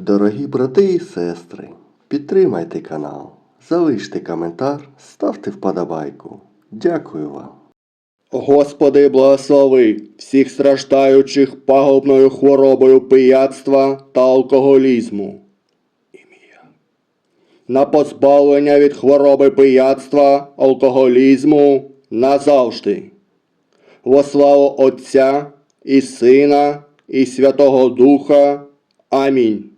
Дорогі брати і сестри, підтримайте канал, залиште коментар, ставте вподобайку. Дякую вам. Господи, благослови всіх страждаючих пагубною хворобою пияцтва та алкоголізму. Ім'я. На позбавлення від хвороби пияцтва, алкоголізму назавжди. Во славу Отця і Сина і Святого Духа. Амінь.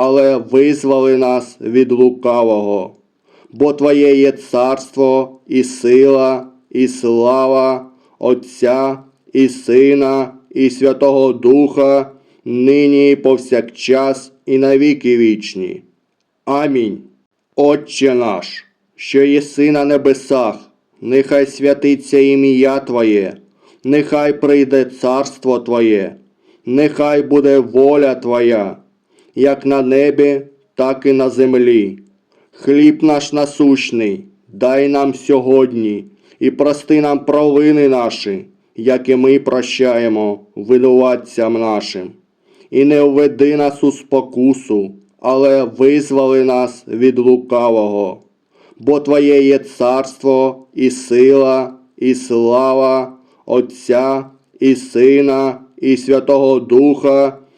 але визволи нас від лукавого. Бо Твоє є царство і сила, і слава Отця і Сина, і Святого Духа, нині і повсякчас, і навіки вічні. Амінь. Отче наш, що єси на небесах, нехай святиться ім'я Твоє, нехай прийде царство Твоє, нехай буде воля Твоя, як на небі, так і на землі. Хліб наш насущний, дай нам сьогодні, і прости нам провини наші, як і ми прощаємо винуватцям нашим. І не введи нас у спокусу, але визволи нас від лукавого. Бо Твоє є царство і сила, і слава Отця і Сина, і Святого Духа,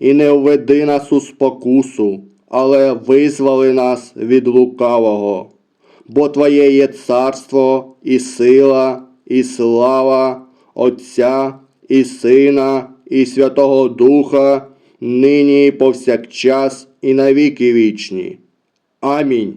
І не введи нас у спокусу, але визволи нас від лукавого. Бо Твоє є царство і сила, і слава Отця і Сина, і Святого Духа, нині і повсякчас, і навіки вічні. Амінь.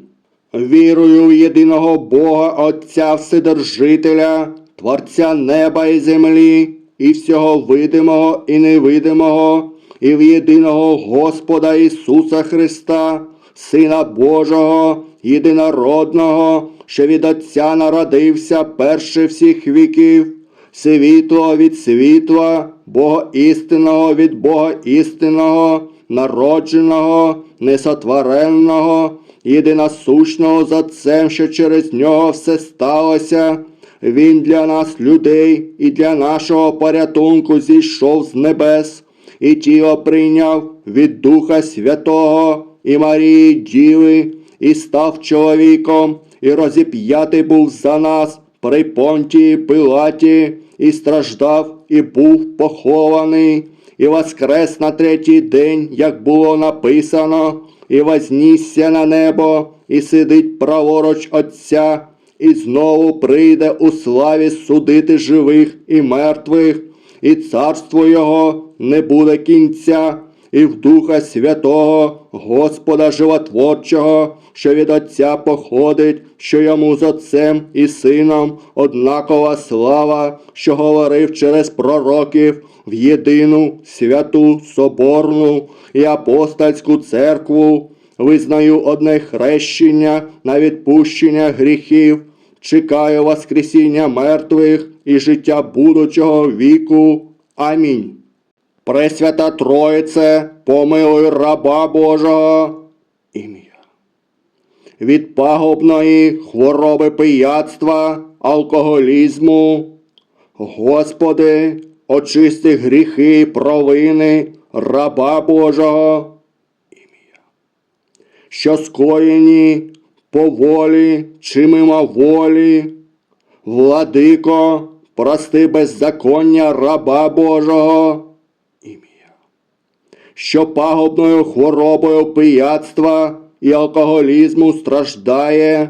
Вірую в єдиного Бога Отця Вседержителя, Творця неба і землі, і всього видимого і невидимого, і в єдиного Господа Ісуса Христа, Сина Божого, єдинородного, що від Отця народився перше всіх віків, світло від світла, Бога істинного від Бога істинного, народженого, несотвореного, єдиносущного з Отцем, що через нього все сталося. Він для нас, людей, і для нашого порятунку зійшов з небес, і тіло прийняв від Духа Святого і Марії Діви, і став чоловіком, і розіп'ятий був за нас при понтії Пилаті, і страждав, і був похований, і воскрес на третій день, як було написано, і вознісся на небо, і сидить праворуч Отця, і знову прийде у славі судити живих і мертвих, і царство Його не буде кінця, і в Духа Святого, Господа Животворчого, що від Отця походить, що йому з Отцем і Сином однакова слава, що говорив через пророків в єдину святу Соборну і апостольську церкву, визнаю одне хрещення на відпущення гріхів, чекаю Воскресіння мертвих і життя будучого віку. Амінь. Пресвята Троїце, помилуй раба Божого. Ім'я. Від пагубної хвороби пияцтва, алкоголізму. Господи, очисти гріхи і провини раба Божого. Ім'я. Що скоєні по волі чи мимо волі. Владико, прости беззаконня раба Божого ім'я, що пагубною хворобою пияцтва і алкоголізму страждає.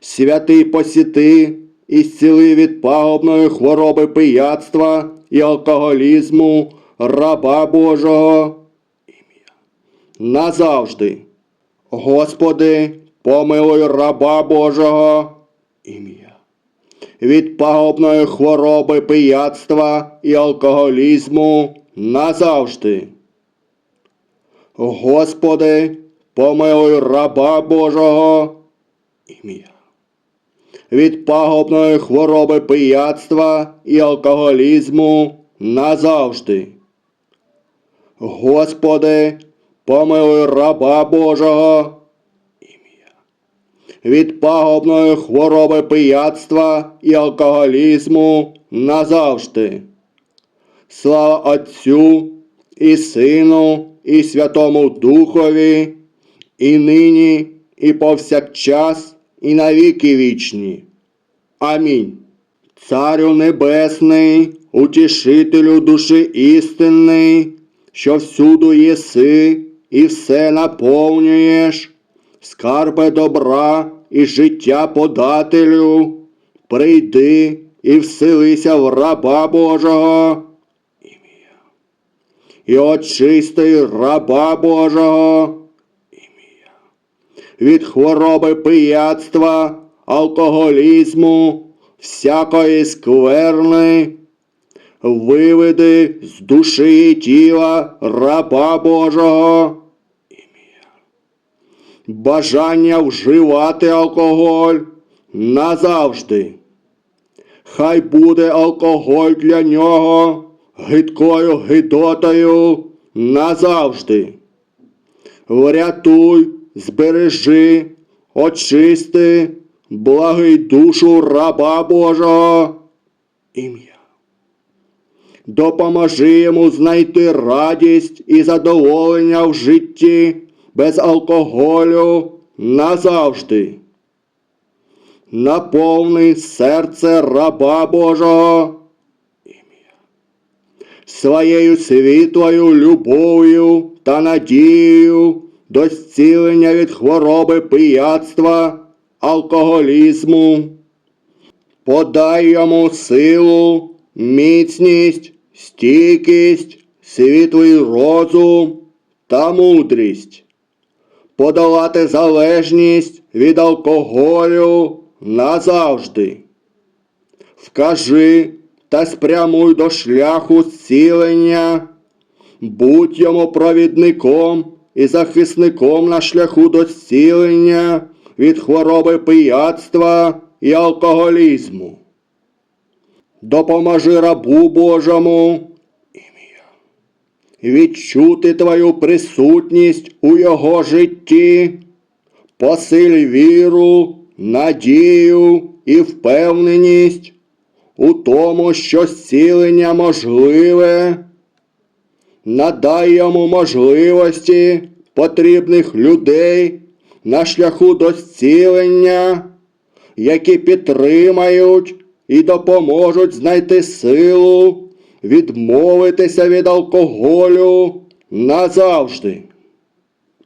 Святий посіти і зціли від пагубної хвороби пияцтва і алкоголізму раба Божого. Ім'я. Назавжди. Господи, помилуй раба Божого. Ім'я. Пагубної хвороби пияцтва і алкоголізму назавжди. Господи, помилуй раба Божого. Ім'я. Від пагубної хвороби пияцтва і алкоголізму назавжди. Господи, помилуй раба Божого. Від пагубної хвороби пияцтва і алкоголізму назавжди. Слава Отцю і Сину, і Святому Духові, і нині, і повсякчас, і навіки вічні. Амінь. Царю Небесний, утішителю душі істинний, що всюду єси і все наповнюєш, скарбе добра і життя подателю, прийди і вселися в раба Божого. І очисти раба Божого. Ім'я. Від хвороби пияцтва, алкоголізму, всякої скверни, виведи з душі і тіла раба Божого. Бажання вживати алкоголь назавжди. Хай буде алкоголь для нього гидкою гидотою назавжди. Врятуй, збережи, очисти, благий душу раба Божого ім'я. Допоможи йому знайти радість і задоволення в житті без алкоголю назавжди. Наповни серце раба Божого своєю світлою любов'ю та надією до зцілення від хвороби пияцтва, алкоголізму. Подай йому силу, міцність, стійкість, світлий розум та мудрість. Подолати залежність від алкоголю назавжди. Вкажи та спрямуй до шляху зцілення, будь йому провідником і захисником на шляху до зцілення від хвороби пияцтва і алкоголізму. Допоможи рабу Божому. Відчути твою присутність у його житті, посиль віру, надію і впевненість у тому, що зцілення можливе, надай йому можливості потрібних людей на шляху до зцілення, які підтримають і допоможуть знайти силу, відмовитися від алкоголю назавжди.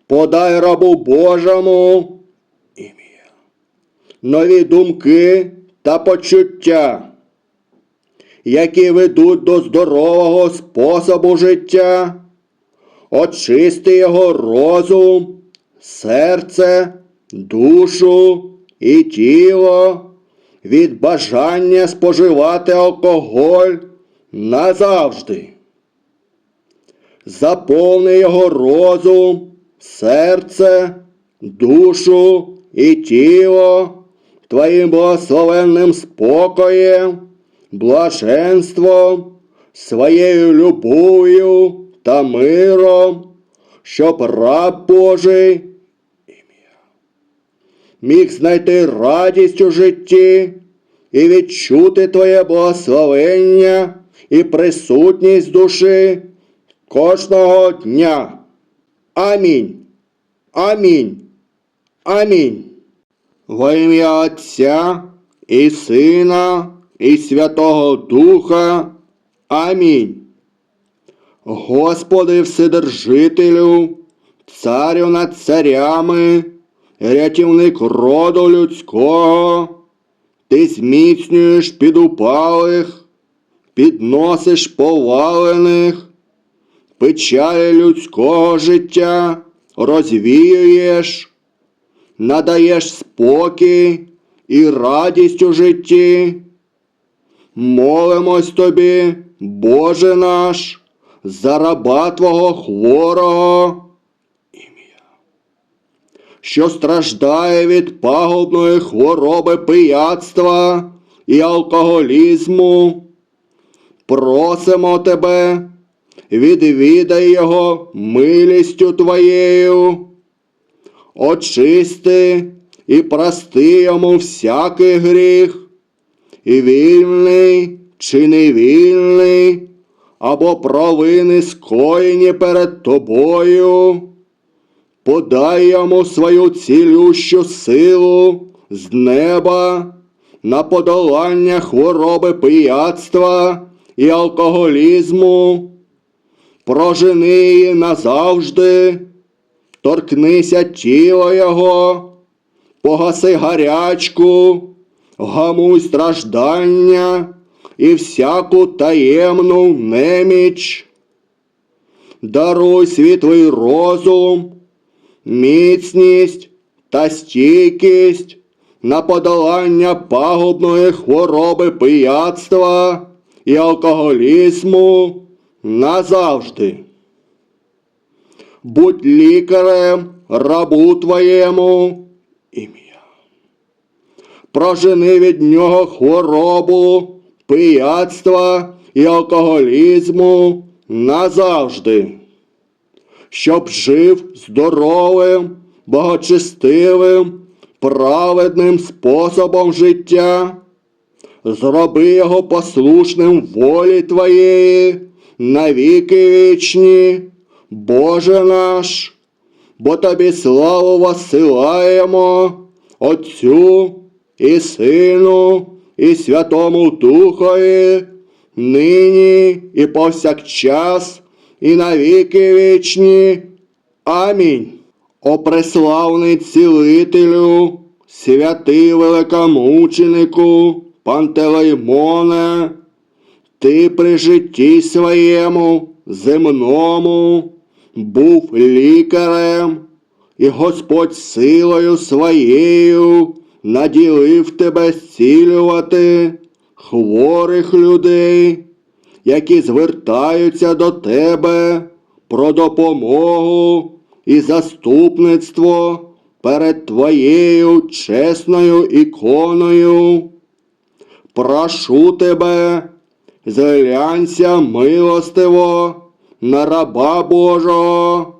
Подай рабу Божому ім'я, нові думки та почуття які ведуть до здорового способу життя, очисти його розум, серце, душу і тіло від бажання споживати алкоголь назавжди. Заповни його розум, серце, душу і тіло твоїм благословенним спокоєм блаженством, своєю любов'ю та миром, щоб раб Божий міг знайти радість у житті і відчути Твоє благословення і присутність душі кожного дня. Амінь. Амінь. Амінь. Во ім'я Отця і Сина і Святого Духа. Амінь. Господи Вседержителю, царю над царями, рятівник роду людського, ти зміцнюєш підупалих, підносиш повалених, печалі людського життя розвіюєш, надаєш спокій і радість у житті. Молимось тобі, Боже наш, за раба Твого хворого, ім'я, що страждає від пагубної хвороби пияцтва і алкоголізму. Просимо тебе, відвідай його милістю Твоєю, очисти і прости йому всякий гріх і вільний чи невільний, або провини скоєні перед тобою, подай йому свою цілющу силу з неба на подолання хвороби пияцтва і алкоголізму, прожени її назавжди, торкнися тіла його, погаси гарячку, гамуй страждання і всяку таємну неміч. Даруй світлий розум, міцність та стійкість на подолання пагубної хвороби пияцтва і алкоголізму назавжди. Будь лікарем рабу твоєму ім'я прожени від нього хворобу, пияцтва і алкоголізму назавжди, щоб жив здоровим, благочестивим, праведним способом життя, зроби його послушним волі Твоєї навіки вічні, Боже наш, бо тобі славу посилаємо Отцю і Сину, і Святому Духові, нині і повсякчас, і навіки вічні. Амінь. О преславний цілителю, святий великомученику, Пантелеймоне, ти при житті своєму земному був лікарем, і Господь силою своєю наділив тебе зцілювати хворих людей, які звертаються до тебе про допомогу і заступництво перед твоєю чесною іконою. Прошу тебе, зглянься милостиво на раба Божого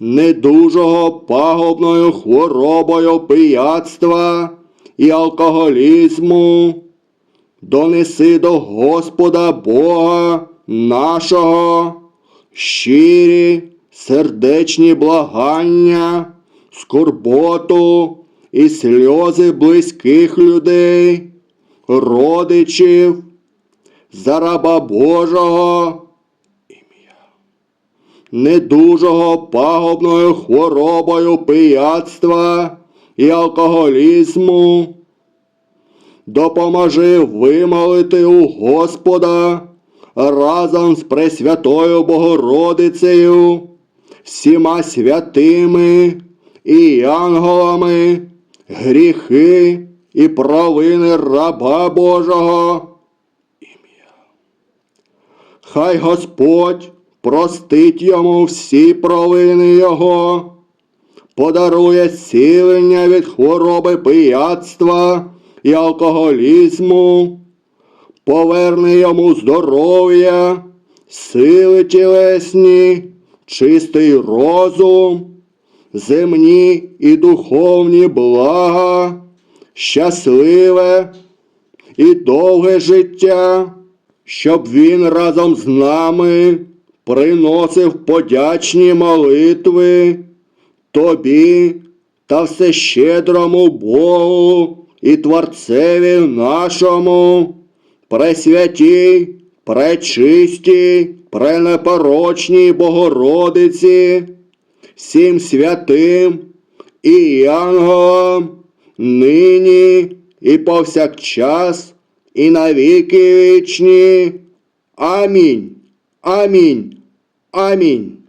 недужого пагубною хворобою пияцтва і алкоголізму, донеси до Господа Бога нашого щирі сердечні благання, скорботу і сльози близьких людей, родичів, за раба Божого недужого пагубною хворобою пияцтва і алкоголізму. Допоможи вимолити у Господа разом з Пресвятою Богородицею, всіма святими і янголами, гріхи і провини раба Божого. Хай Господь простить йому всі провини Його, подарує зцілення від хвороби пияцтва і алкоголізму, поверне йому здоров'я, сили тілесні, чистий розум, земні і духовні блага, щасливе і довге життя, щоб він разом з нами приносив подячні молитви тобі та всещедрому Богу і Творцеві нашому, пресвятій, пречистій, пренепорочній Богородиці, всім святим і ангелам, нині і повсякчас, і навіки вічні. Амінь. Амінь. Амінь.